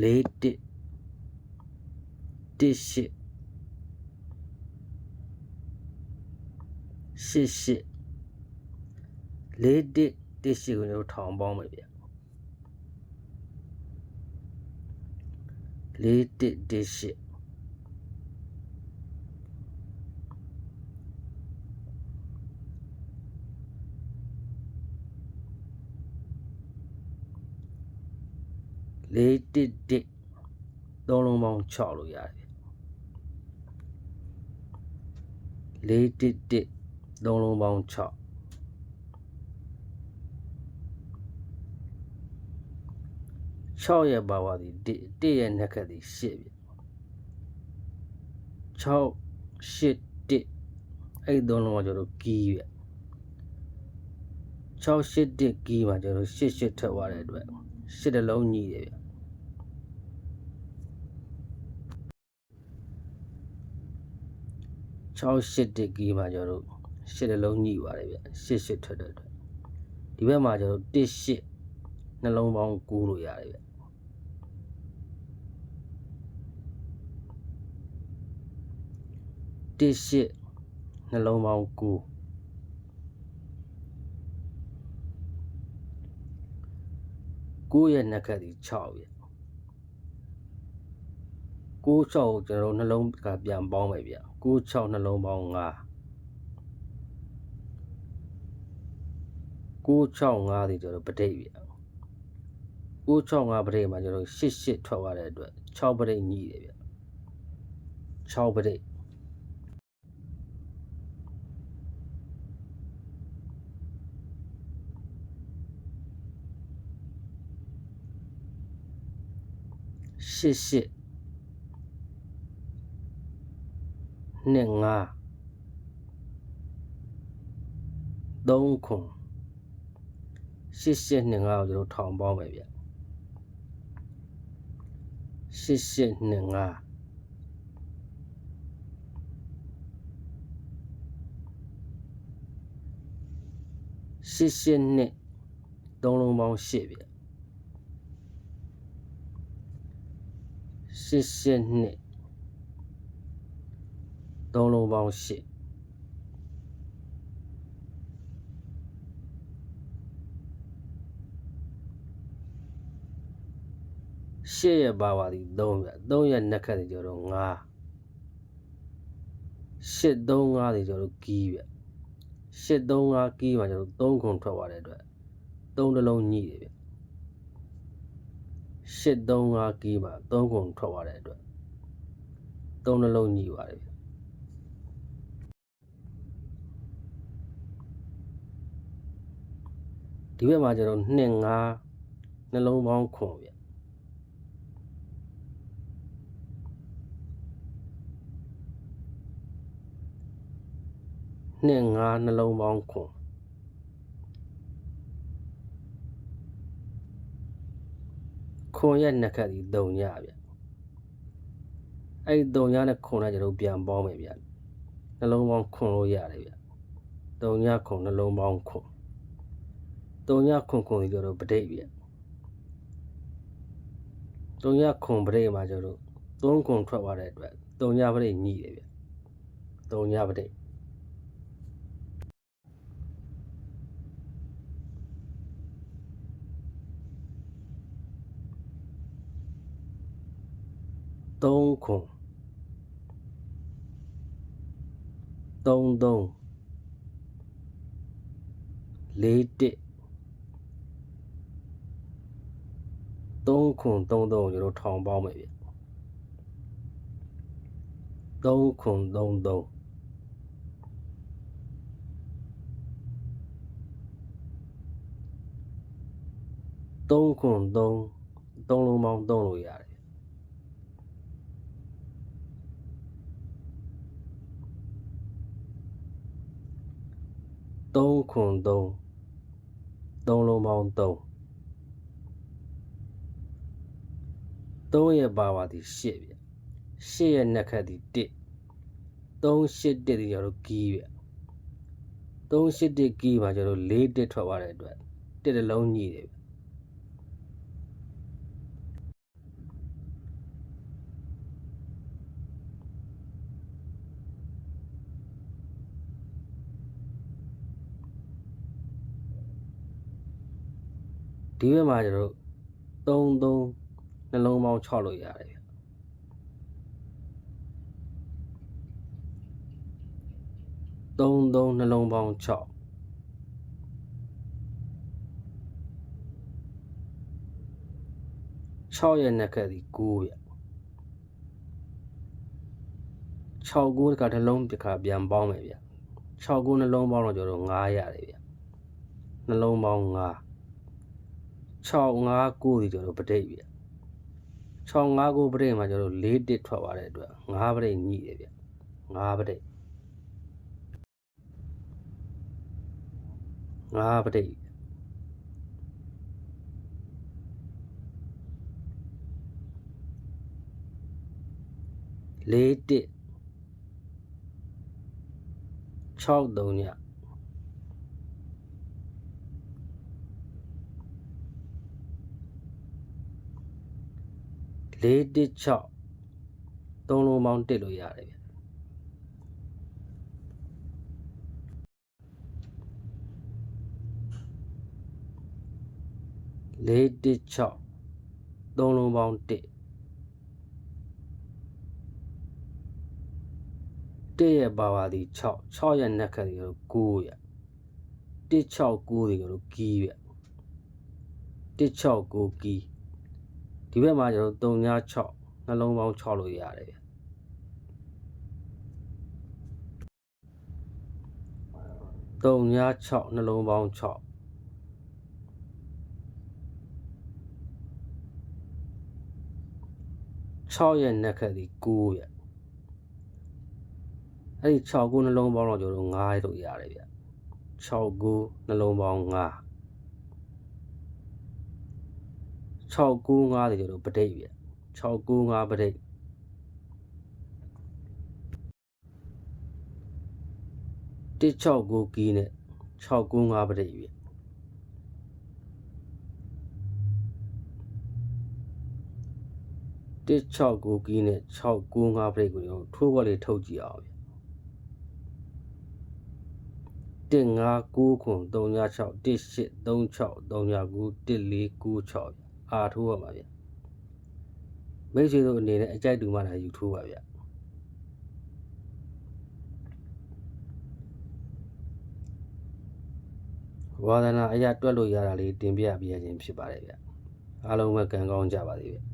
လေးတစ်တစ်ရှစ်ရှစ်ရှစ်လေးတစ် 411သုံးလုံးပေါင်း6လို့ရတယ်411သုံးလုံးပေါင်း6 6ရဲ့ပါဝါသည်1ရဲ့နှက်ခတ်သည်8ပြ6 8 1အဲ့သုံးလုံးကကျွန်တော်ကီးပြ6 8 1ကီးမှာကျွန်တော်8 8ထွက်သွားတဲ့အတွက်8တလုံးညီးတယ်ဗျ 6 8 1ကီးမှာကျွန်တော်တို့8တလုံးညီပါတယ်ဗျ8 8ထွက်တဲ့အတွက်ဒီဘက်မှာကျွန်တော်တို့1 8နှလုံးပေါင်း9လို့ရတယ်ဗျတစ်ရှစ်နှလုံးပေါင်း9ကိုရဲ့နှက်ခတ်ဒီ6ရဲ့ 6 6ကိုကျွန်တော်တို့နှလုံးကပြန်ပေါင်းမယ်ဗျ6 6နှလုံးပေါင်း5 665ဒီကျွန်တော်ပဋိဗျ665ပဋိမှာကျွန်တော်88ထွက်သွားတဲ့အတွက်6ပဋိညီတယ်ဗျ6ပဋိရှစ်ရှစ် နှစ်ငါသုံးခွန်ရှစ်ရှစ်နှစ်ငါကိုကျွန်တော်ထောင်ပေါင်းမယ်ဗျရှစ်ရှစ်နှစ်ငါရှစ်ရှစ်နှစ်သုံးလုံးပေါင်းရှစ်ဗျရှစ်ရှစ်နှစ် သုံးလုံးပေါင်းရှစ်ရှစ်ရဲ့ပါပါသည်3ဗျ3ရဲ့နှက်ခတ်သည်ကျွန်တော်5 8 3 5သည်ကျွန်တော်ကီးဗျ8 3 5ကီးမှာကျွန်တော်3ခုထွက်သွားတဲ့အတွက်3တစ်လုံးညှိတယ်ဗျ8 3 5ကီးမှာ3ခုထွက်သွားတဲ့အတွက်3နှလုံးညှိပါတယ် ဒီဘက်မှာကျွန်တော်2 5နှလုံးပေါင်းခွန်ဗျနှစ်ငါးနှလုံးပေါင်းခွန်ခွန်ရဲ့နှစ်ခတ်ဒီ၃ညဗျအဲ့ဒီ၃ညနဲ့ခွန်နဲ့ကျွန်တော်ပြန်ပေါင်းမယ်ဗျနှလုံးပေါင်းခွန်လို့ရတယ်ဗျ၃ညခွန်နှလုံးပေါင်းခွန် ၃ညခွန်ခွန်ဒီကျွန်တော်ပဋိဗျ၃ညခွန်ပဋိမှာကျွန်တော်သုံးခွန်ထွက်သွားတဲ့အတွက်၃ညပဋိညှိတယ်ဗျ၃ညပဋိသုံးခွန်သုံးသုံးလေးတစ် 东孔东东，你都长包没元。东孔东东，东孔东，东龙猫东龙眼。东孔东，东龙猫。东3ရဲ့ပါဝါသည်8ဗျ8ရဲ့နှက်ခတ်သည်1 381သည်ကျွန်တော်တို့ဂီးဗျ381ဂီးမှာကျွန်တော်တို့4တက်ထွက်သွားတဲ့အတွက်တက်တစ်လုံးညှိတယ်ဗျဒီဘက်မှာကျွန်တော်တို့ နှလုံးပေါင်း6လို့ရတယ်ဗျ3 3နှလုံးပေါင်း6 6ရဲ့နှက်ခက်ဒီ9ဗျ6 9တခါတစ်လုံးတစ်ခါပြန်ပေါင်းမယ်ဗျ6 9နှလုံးပေါင်းတော့ကျတော့9ရတယ်ဗျနှလုံးပေါင်း9 6 5 9ဒီကျတော့ပဋိတ်ဗျ 6 5 9ပဋိတ်မှာကျတော့4တစ်ထွက်သွားတဲ့အတွက်5ပဋိတ်ညှိတယ်ဗျ5ပဋိတ်5ပဋိတ်4တစ်6 3ည 4တစ်6 3လုံးပေါင်းတစ်လို့ရတယ်ဗျ4တစ်6 3လုံးပေါင်းတစ်တစ်ရဲ့ပါပါသည်6 6ရဲ့နှက်ခတ်ဒီကတော့9ရတစ်6 9ဒီကတော့ကီးဗျတစ်6 9ကီး ဒီဘက်မှာကျတော့3ည6နှလုံးပေါင်း6လို့ရတယ်ဗျ3ည6နှလုံးပေါင်း6 6ရဲ့နှက်ခတ်ဒီ9ရအဲ့ဒီ6ကိုနှလုံးပေါင်းတော့ကျတော့9လို့ရတယ်ဗျ6ကိုနှလုံးပေါင်း9 695တွေတို့ပဒိတ်ပြ695ပဒိတ်169ကီးနဲ့695ပဒိတ်ပြ169ကီးနဲ့695ပဒိတ်ကိုကျွန်တော်ထိုးခွက်လေးထုတ်ကြည့်အောင်159936361836393961496 အာထိုးရမှာဗျမိတ်ဆွေတို့အနေနဲ့အကြိုက်တူမှလာယူထိုးပါဗျဝါဒနာအရာတွက်လို့ရတာလေးတင်ပြပြရခြင်းဖြစ်ပါတယ်ဗျအားလုံးပဲကံကောင်းကြပါသေးဗျ